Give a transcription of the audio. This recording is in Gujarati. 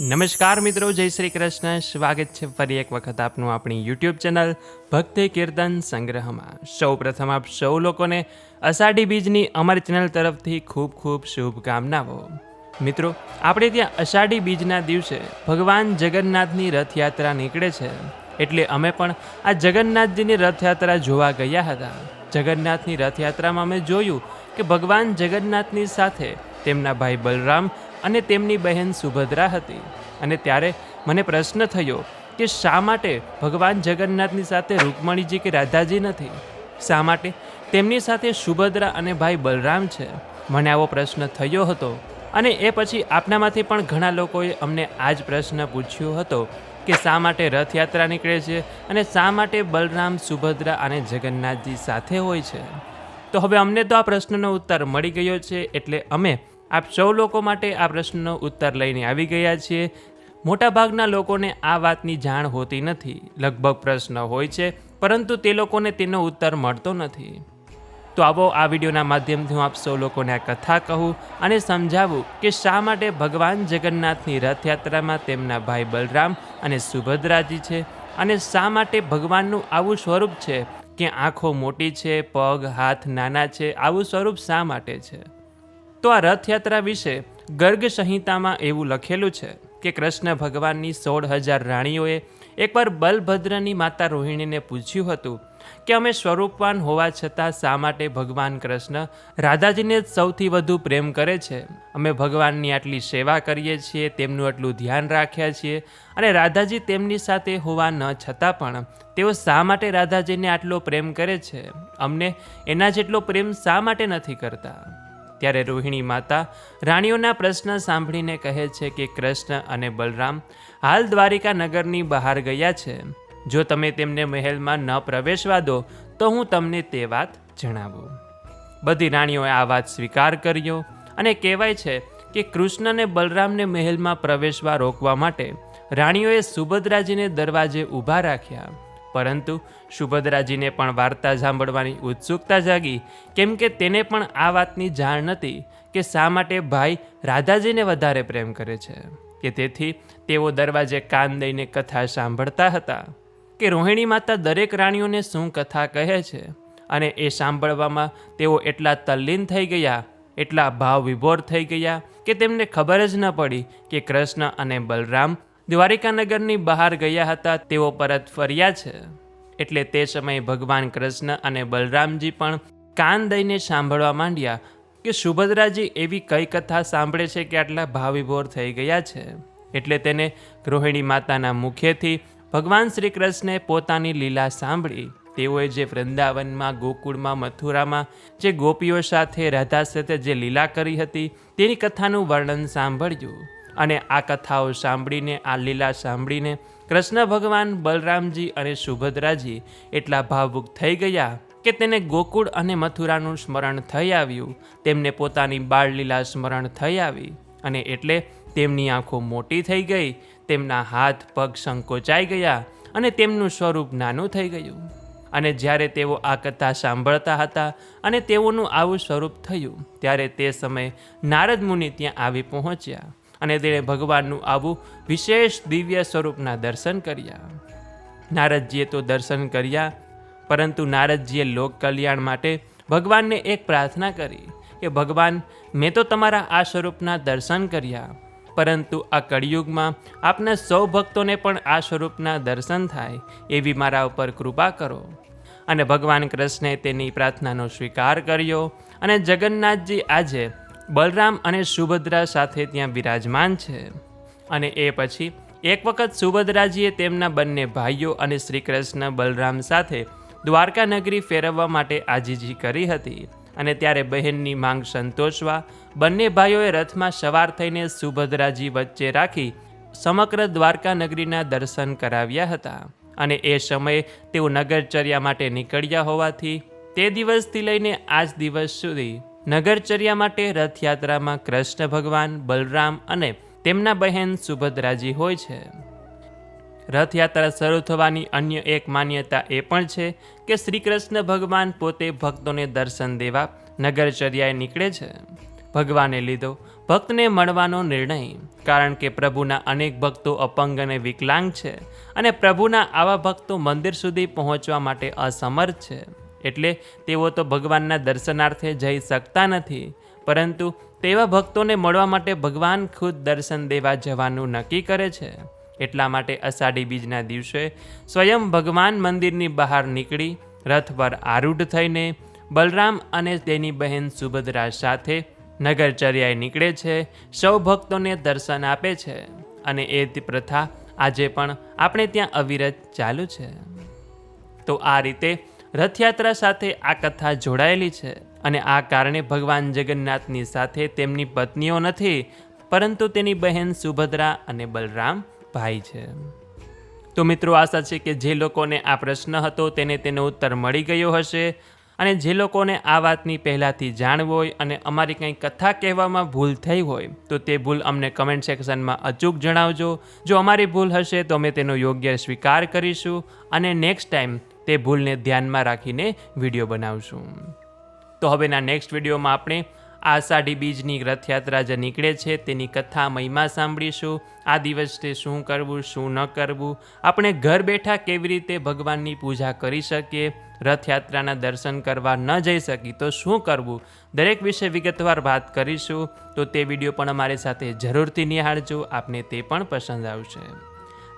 નમસ્કાર મિત્રો, જય શ્રી કૃષ્ણ. સ્વાગત છે ફરી એક વખત આપનું આપણી યુટ્યુબ ચેનલ ભક્તિ કીર્તન સંગ્રહમાં. સૌ પ્રથમ આપ સૌ લોકોને અષાઢી બીજની અમારી ચેનલ તરફથી ખૂબ ખૂબ શુભકામનાઓ. મિત્રો, આપણે ત્યાં અષાઢી બીજના દિવસે ભગવાન જગન્નાથની રથયાત્રા નીકળે છે. એટલે અમે પણ આ જગન્નાથજીની રથયાત્રા જોવા ગયા હતા. જગન્નાથની રથયાત્રામાં અમે જોયું કે ભગવાન જગન્નાથની સાથે તેમના ભાઈ બલરામ અને તેમની બહેન સુભદ્રા હતી. અને ત્યારે મને પ્રશ્ન થયો કે શા માટે ભગવાન જગન્નાથની સાથે રૂકમણીજી કે રાધાજી નથી? શા માટે? તેમની સાથે સુભદ્રા અને ભાઈ બલરામ છે. મને આવો પ્રશ્ન થયો હતો અને એ પછી આપનામાંથી પણ ઘણા લોકોએ અમને આ જ પ્રશ્ન પૂછ્યો હતો કે શા માટે રથયાત્રા નીકળે છે અને શા માટે બલરામ, સુભદ્રા અને જગન્નાથજી સાથે હોય છે. તો હવે અમને તો આ પ્રશ્નનો ઉત્તર મળી ગયો છે એટલે અમે આપ સૌ લોકો માટે આ પ્રશ્નનો ઉત્તર લઈને આવી ગયા છીએ. મોટાભાગના લોકોને આ વાતની જાણ હોતી નથી. લગભગ પ્રશ્ન હોય છે, પરંતુ તે લોકોને તેનો ઉત્તર મળતો નથી. તો આવો આ વિડીયોના માધ્યમથી હું આપ સૌ લોકોને આ કથા કહું અને સમજાવું કે શા માટે ભગવાન જગન્નાથની રથયાત્રામાં તેમના ભાઈ બલરામ અને સુભદ્રાજી છે અને શા માટે ભગવાનનું આવું સ્વરૂપ છે કે આંખો મોટી છે, પગ, હાથ નાના છે, આવું સ્વરૂપ શા માટે છે? તો આ રથયાત્રા વિશે ગર્ગ સંહિતામાં એવું લખેલું છે કે કૃષ્ણ ભગવાનની સોળ હજાર રાણીઓએ એકવાર બલભદ્રની માતા રોહિણીને પૂછ્યું હતું કે અમે સ્વરૂપવાન હોવા છતાં શા માટે ભગવાન કૃષ્ણ રાધાજીને જ સૌથી વધુ પ્રેમ કરે છે? અમે ભગવાનની આટલી સેવા કરીએ છીએ, તેમનું આટલું ધ્યાન રાખ્યા છીએ અને રાધાજી તેમની સાથે હોવા ન છતાં પણ તેઓ શા માટે રાધાજીને આટલો પ્રેમ કરે છે? અમને એના જેટલો પ્રેમ શા માટે નથી કરતા? ત્યારે રોહિણી માતા રાણીઓના પ્રશ્ન સાંભળીને કહે છે કે કૃષ્ણ અને બલરામ હાલ દ્વારિકા નગરની બહાર ગયા છે. જો તમે તેમને મહેલમાં ન પ્રવેશવા દો, તો હું તમને તે વાત જણાવું. બધી રાણીઓએ આ વાત સ્વીકાર કર્યો અને કહેવાય છે કે કૃષ્ણ અને બલરામને મહેલમાં પ્રવેશવા રોકવા માટે રાણીઓએ સુભદ્રાજીને દરવાજે ઊભા રાખ્યા. પરંતુ સુભદ્રાજીને પણ વાર્તા સાંભળવાની ઉત્સુકતા જાગી, કેમ કે તેને પણ આ વાતની જાણ નથી કે શા માટે ભાઈ રાધાજીને વધારે પ્રેમ કરે છે. કે તેથી તેઓ દરવાજે કાન દઈને કથા સાંભળતા હતા કે રોહિણી માતા દરેક રાણીઓને શું કથા કહે છે અને એ સાંભળવામાં તેઓ એટલા તલ્લીન થઈ ગયા, એટલા ભાવ વિભોર થઈ ગયા કે તેમને ખબર જ ન પડી કે કૃષ્ણ અને બલરામ દ્વારિકાનગરની બહાર ગયા હતા, તેઓ પરત ફર્યા છે. એટલે તે સમયે ભગવાન કૃષ્ણ અને બલરામજી પણ કાન દઈને સાંભળવા માંડ્યા કે સુભદ્રાજી એવી કઈ કથા સાંભળે છે કે આટલા ભાવિભોર થઈ ગયા છે. એટલે તેને ગૃહિણી માતાના મુખેથી ભગવાન શ્રી કૃષ્ણે પોતાની લીલા સાંભળી. તેઓએ જે વૃંદાવનમાં, ગોકુળમાં, મથુરામાં જે ગોપીઓ સાથે રાધા સાથે જે લીલા કરી હતી, તેની કથાનું વર્ણન સાંભળ્યું. અને આ કથાઓ સાંભળીને, આ લીલા સાંભળીને કૃષ્ણ ભગવાન બલરામજી અને સુભદ્રાજી એટલા ભાવુક થઈ ગયા કે તેને ગોકુળ અને મથુરાનું સ્મરણ થઈ આવ્યું. તેમને પોતાની બાળલીલા સ્મરણ થઈ આવી અને એટલે તેમની આંખો મોટી થઈ ગઈ, તેમના હાથ પગ સંકોચાઈ ગયા અને તેમનું સ્વરૂપ નાનું થઈ ગયું. અને જ્યારે તેઓ આ કથા સાંભળતા હતા અને તેઓનું આવું સ્વરૂપ થયું, ત્યારે તે સમયે નારદ મુનિ ત્યાં આવી પહોંચ્યા. અને તેણે ભગવાનનું આવું વિશેષ દિવ્ય સ્વરૂપના દર્શન કર્યા. નારદજીએ તો દર્શન કર્યા, પરંતુ નારદજીએ લોક કલ્યાણ માટે ભગવાનને એક પ્રાર્થના કરી કે, ભગવાન, મેં તો તમારા આ સ્વરૂપના દર્શન કર્યા, પરંતુ આ કળિયુગમાં આપના સૌ ભક્તોને પણ આ સ્વરૂપના દર્શન થાય એવી મારા ઉપર કૃપા કરો. અને ભગવાન કૃષ્ણે તેની પ્રાર્થનાનો સ્વીકાર કર્યો અને જગન્નાથજી આજે બલરામ અને સુભદ્રા સાથે ત્યાં બિરાજમાન છે અને એ પછી એક વખત સુભદ્રાજીએ તેમના બંને ભાઈઓ અને શ્રીકૃષ્ણ બલરામ સાથે દ્વારકા નગરી ફેરવવા માટે આજીજી કરી હતી અને ત્યારે બહેનની માંગ સંતોષવા બંને ભાઈઓએ રથમાં સવાર થઈને સુભદ્રાજી વચ્ચે રાખી સમગ્ર દ્વારકા નગરીના દર્શન કરાવ્યા હતા અને એ સમયે તેઓ નગરચર્યા માટે નીકળ્યા હોવાથી તે દિવસથી લઈને આજ દિવસ સુધી નગરચર્યા માટે રથયાત્રામાં કૃષ્ણ ભગવાન, બલરામ અને તેમના બહેન સુભદ્રાજી હોય છે. રથયાત્રા શરૂ થવાની અન્ય એક માન્યતા એ પણ છે કે શ્રી કૃષ્ણ ભગવાન પોતે ભક્તોને દર્શન દેવા નગરચર્યાએ નીકળે છે. ભગવાને લીધો ભક્તને મળવાનો નિર્ણય, કારણ કે પ્રભુના અનેક ભક્તો અપંગ અને વિકલાંગ છે અને પ્રભુના આવા ભક્તો મંદિર સુધી પહોંચવા માટે અસમર્થ છે. એટલે તેઓ તો ભગવાનના દર્શનાર્થે જઈ શકતા નથી. પરંતુ તેવા ભક્તોને મળવા માટે ભગવાન ખુદ દર્શન દેવા જવાનું નક્કી કરે છે. એટલા માટે અષાઢી બીજના દિવસે સ્વયં ભગવાન મંદિરની બહાર નીકળી રથ પર આરૂઢ થઈને બલરામ અને તેની બહેન સુભદ્રા સાથે નગરચર્યાએ નીકળે છે, સૌ ભક્તોને દર્શન આપે છે અને એ પ્રથા આજે પણ આપણે ત્યાં અવિરત ચાલુ છે. તો આ રીતે રથયાત્રા સાથે આ કથા જોડાયેલી છે અને આ કારણે ભગવાન જગન્નાથની સાથે તેમની પત્નીઓ નથી, પરંતુ તેની બહેન સુભદ્રા અને બલરામ ભાઈ છે. તો મિત્રો, આશા છે કે જે લોકોને આ પ્રશ્ન હતો તેને તેનો ઉત્તર મળી ગયો હશે અને જે લોકોને આ વાતની પહેલાંથી જાણ હોય અને અમારી કંઈ કથા કહેવામાં ભૂલ થઈ હોય, તો તે ભૂલ અમને કમેન્ટ સેક્શનમાં અચૂક જણાવજો. જો અમારી ભૂલ હશે તો અમે તેનો યોગ્ય સ્વીકાર કરીશું અને નેક્સ્ટ ટાઈમ તે ભૂલને ધ્યાનમાં રાખીને વીડિયો બનાવશું. તો હવેના નેક્સ્ટ વિડીયોમાં આપણે આષાઢી બીજની રથયાત્રા જે નીકળે છે તેની કથા મહિમા સાંભળીશું. આ દિવસે શું કરવું, શું ન કરવું, આપણે ઘર બેઠા કેવી રીતે ભગવાનની પૂજા કરી શકીએ, રથયાત્રાના દર્શન કરવા ન જઈ શકી તો શું કરવું? દરેક વિશે વિગતવાર વાત કરીશું. તો તે વીડિયો પણ અમારી સાથે જરૂરથી નિહાળજો. આપને તે પણ પસંદ આવશે.